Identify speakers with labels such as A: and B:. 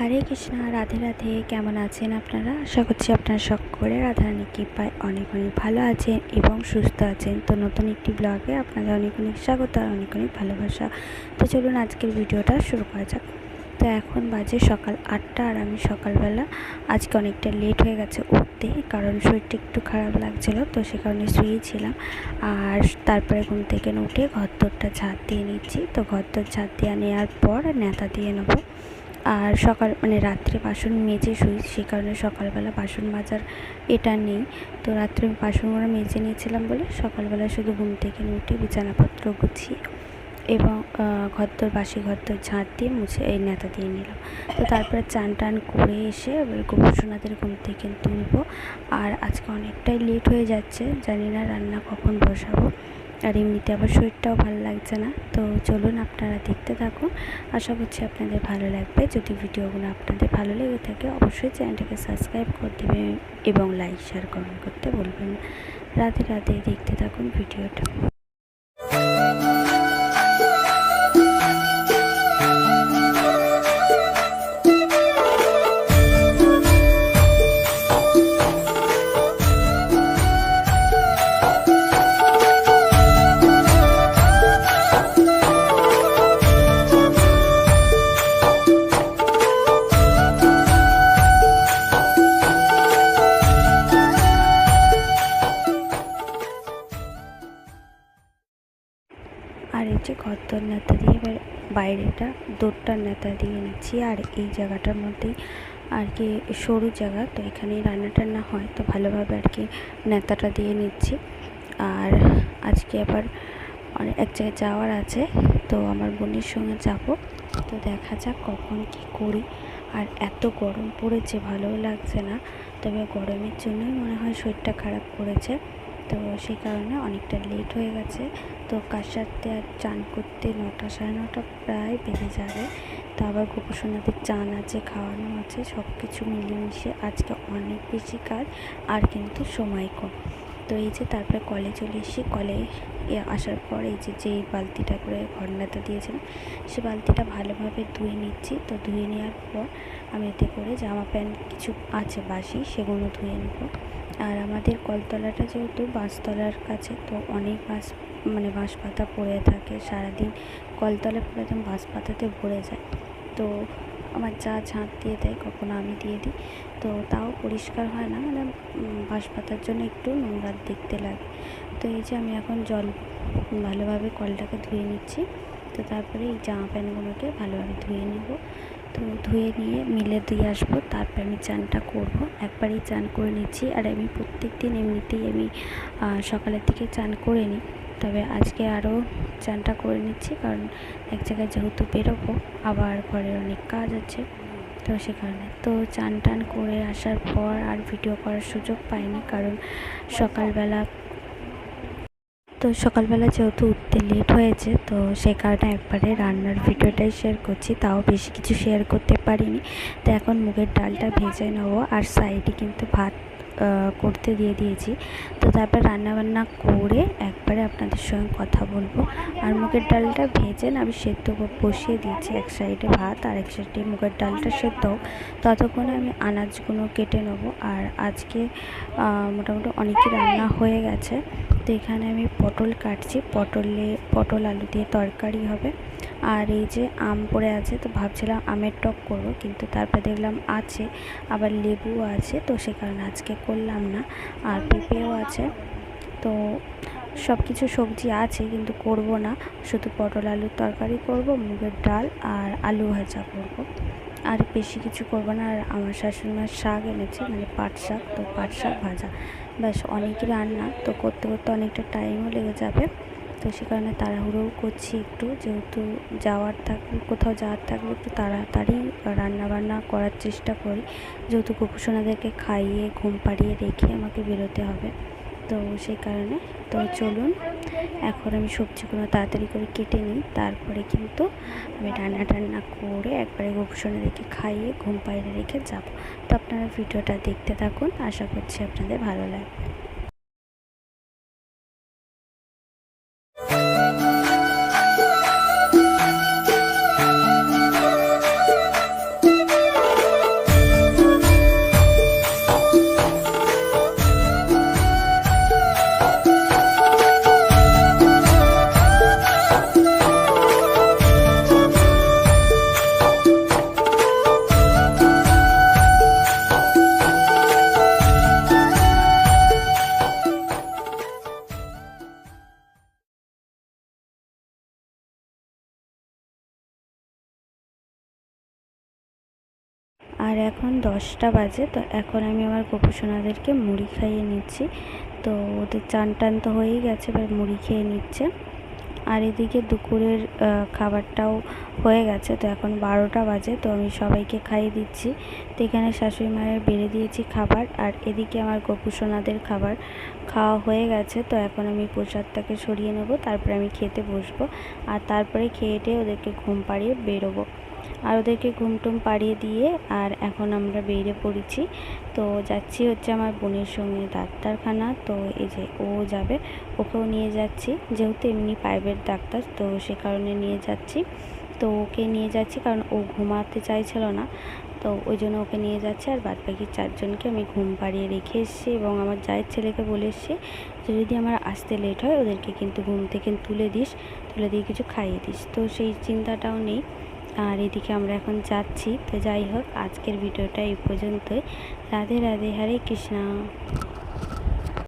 A: হরে কৃষ্ণা, রাধে রাধে। কেমন আছেন আপনারা? আশা করছি আপনারা সকলে রাধারানী কৃপায় অনেক অনেক ভালো আছেন এবং সুস্থ আছেন। তো নতুন একটি ব্লগে আপনাদের অনেক অনেক স্বাগত আর অনেক অনেক ভালোবাসা। তো চলুন আজকের ভিডিওটা শুরু করা যাক। তো এখন বাজে সকাল আটটা আর আমি সকালবেলা আজকে অনেকটা লেট হয়ে গেছে উঠতে কারণ শরীরটা একটু খারাপ লাগছিল, তো সে কারণে শুয়েছিলাম। আর তারপরে ঘুম থেকে উঠে ঘরদোরটা ঝাঁট দিয়ে নিচ্ছি। তো ঘর ঘরদোর ঝাঁট দিয়ে নেওয়ার পর নেতা দিয়ে নেব। আর সকাল মানে রাত্রে বাসন মেজে শুই সেই কারণে সকালবেলা বাসন মাজার এটা নেই। তো রাত্রে বাসন বাসনগুলো মেজে নিয়েছিলাম বলে সকালবেলা শুধু ঘুম থেকে উঠে বিছানাপত্র গুছিয়ে এবং ঘরদোর, বাসি ঘরদোর ঝাঁট দিয়ে মুছে, এই নেতা দিয়ে নিলাম। তো তারপরে চান টান করে এসে এবার গোপসোনাদের ঘুম থেকে তুলবো। আর আজকে অনেকটাই লেট হয়ে যাচ্ছে, জানি না রান্না কখন বসাবো। আর এমনিতে আবার শরীরটাও ভালো লাগছে না। তো চলুন আপনারা দেখতে থাকুন। আশা করছি আপনাদের ভালো লাগবে। যদি ভিডিওগুলো আপনাদের ভালো লেগে থাকে, অবশ্যই চ্যানেলটাকে সাবস্ক্রাইব করে দেবেন এবং লাইক, শেয়ার, কমেন্ট করতে বলবেন রাতে রাতে দেখতে থাকুন ভিডিওটা। আর এই যে ঘরদোর নেতা দিয়ে এবার বাইরেটা দোরটার নেতা দিয়ে নিচ্ছি আর এই জায়গাটার মধ্যেই আর কি সরু জায়গা। তো এখানেই রান্না টান্না হয় তো ভালোভাবে আর কি নেতাটা দিয়ে নিচ্ছি। আর আজকে আবার অনেক এক জায়গায় যাওয়ার আছে, তো আমার বোনের সঙ্গে যাব। তো দেখা যাক কখন কি করি। আর এত গরম পড়েছে, ভালোও লাগছে না। তবে গরমের জন্যই মনে হয় শরীরটা খারাপ করেছে। তো সেই কারণে অনেকটা লেট হয়ে গেছে। তো কার সাথে আর চান করতে নটা সাড়ে নটা প্রায় বেজে যাবে। তো আবার গোপসোনাদের চান আছে, খাওয়ানো আছে সব কিছু মিলেমিশে আজকে অনেক বেশি কাজ, আর কিন্তু সময় কম। তো এই যে তারপরে কলে চলে এসে কলে আসার পর এই যে, যেই বালতিটা করে ঘরনাটা দিয়েছিলাম সে বালতিটা ভালোভাবে ধুয়ে নিচ্ছি। তো ধুয়ে নেওয়ার পর আমি এতে করে জামা প্যান্ট কিছু আছে বাসি, সেগুলো ধুয়ে নেব। আর আমাদের কলতলাটা যেহেতু বাঁশতলার কাছে, তো অনেক বাঁশ মানে বাঁশ পাতা পড়ে থাকে। সারাদিন কলতলা পুরো একদম বাঁশ পাতাতে ভরে যায়। তো আমার যা ঝাঁট দিয়ে দেয়, কখনো আমি দিয়ে দিই। তো তাও পরিষ্কার হয় না মানে বাঁশ পাতার জন্য একটু নোংরা দেখতে লাগে। তো এই যে আমি এখন জল ভালোভাবে কলটাকে ধুয়ে নিচ্ছি। তো তারপরে এই জামা প্যান্টগুলোকে ভালোভাবে ধুয়ে নেব। তো ধুয়ে নিয়ে মিলে দিয়ে আসব, তারপর আমি চানটা করব। একবারই চান করে নিচ্ছি, আর আমি প্রত্যেক দিন এমনিতেই আমি সকালের দিকে চান করে নিই। তবে আজকে আরও চানটা করে নিচ্ছি, কারণ এক জায়গায় যেহেতু বেরোবো, আবার ঘরের অনেক কাজ আছে, তো সে কারণে। তো চান টান করে আসার পর আর ভিডিও করার সুযোগ পাইনি, কারণ সকালবেলা তো সকালবেলা যেহেতু উঠতে লেট হয়েছে, তো সেই কারণে একবারে রান্নার ভিডিওটাই শেয়ার করছি, তাও বেশি কিছু শেয়ার করতে পারিনি। তো এখন মুগের ডালটা ভেজে নেব, আর সাইডে কিন্তু ভাত করতে দিয়ে দিয়েছি। তো তারপর রান্নাবান্না করে একবারে আপনাদের সঙ্গে কথা বলব। আর মুগের ডালটা ভেজে না আমি সেদ্ধ বসিয়ে দিয়েছি। এক সাইডে ভাত আর এক সাইডে মুগের ডালটা সেদ্ধ। ততক্ষণে আমি আনাজগুলো কেটে নেব। আর আজকে মোটামুটি অনেকই রান্না হয়ে গেছে। তো এখানে আমি পটল কাটছি। পটলে, পটল আলু দিয়ে তরকারি হবে। আর এই যে আম পড়ে আছে, তো ভাবছিলাম আমের টক করব, কিন্তু তারপর দেখলাম আছে, আবার লেবুও আছে, তো সে কারণে আজকে করলাম না, আর পেঁপেও আছে। তো সব কিছু সবজি আছে, কিন্তু করব না, শুধু পটল আলুর তরকারি করব, মুগের ডাল আর আলু ভাজা করব। আর বেশি কিছু করব না, আর আমার শাশুড়িমার শাক এনেছে মানে পাট শাক, তো পাট শাক ভাজা। ব্যাস, অনেকই রান্না, তো করতে করতে অনেকটা টাইমও লেগে যাবে। তো সে কারণে তাড়াহুড়োও করছি একটু, যেহেতু যাওয়ার থাকলে কোথাও যাওয়ার থাকলে একটু তাড়াতাড়ি রান্না বান্না করার চেষ্টা করি। যেহেতু কুকুরসোনাদেরকে খাইয়ে, ঘুম পাড়িয়ে রেখে আমাকে বেরোতে হবে। তো সেই কারণে, তো চলুন, এখন আমি সবজিগুলো তাড়াতাড়ি করে কেটে নিই। তারপরে কিন্তু আমি রান্না টান্না করে একবারে গোপসনে রেখে খাইয়ে, ঘুম পাইয়ে রেখে যাব। তো আপনারা ভিডিওটা দেখতে থাকুন। আশা করছি আপনাদের ভালো লাগবে। আর এখন দশটা বাজে, তো এখন আমি আমার গোপুসোনাদেরকে মুড়ি খাইয়ে নিচ্ছি। তো ওদের চান টান তো হয়েই গেছে, এবার মুড়ি খেয়ে নিচ্ছে। আর এদিকে দুপুরের খাবারটাও হয়ে গেছে, তো এখন বারোটা বাজে, তো আমি সবাইকে খাইয়ে দিচ্ছি। তো এখানে শাশুড়ি মায়ের বেড়ে দিয়েছি খাবার, আর এদিকে আমার গোপুসোনাদের খাবার খাওয়া হয়ে গেছে, তো এখন আমি প্রসাদটাকে সরিয়ে নেব, তারপরে আমি খেতে বসবো। আর তারপরে খেয়ে ওদেরকে ঘুম পাড়িয়ে বেরোবো। আর ওদেরকে ঘুম টুম পাড়িয়ে দিয়ে আর এখন আমরা বেরিয়ে পড়েছি। তো যাচ্ছি হচ্ছে আমার বোনের সঙ্গে ডাক্তারখানা। তো এই যে ও যাবে, ওকেও নিয়ে যাচ্ছি। যেহেতু এমনি প্রাইভেট ডাক্তার, তো সে কারণে নিয়ে যাচ্ছি। তো ওকে নিয়ে যাচ্ছি কারণ ও ঘুমাতে চাইছিল না। তো ওই জন্য ওকে নিয়ে যাচ্ছে আর বাদ বাকি চারজনকে আমি ঘুম পাড়িয়ে রেখে এসেছি এবং আমার জায়ের ছেলেকে বলে এসেছি যে যদি আমার আসতে লেট হয়, ওদেরকে কিন্তু ঘুম থেকে তুলে দিস, তুলে দিয়ে কিছু খাইয়ে দিস। তো সেই চিন্তাটাও নেই। আর এদিকে আমরা এখন যাচ্ছি। তো যাই হোক, আজকের ভিডিওটা এই পর্যন্তই। রাধে রাধে, হরে কৃষ্ণা।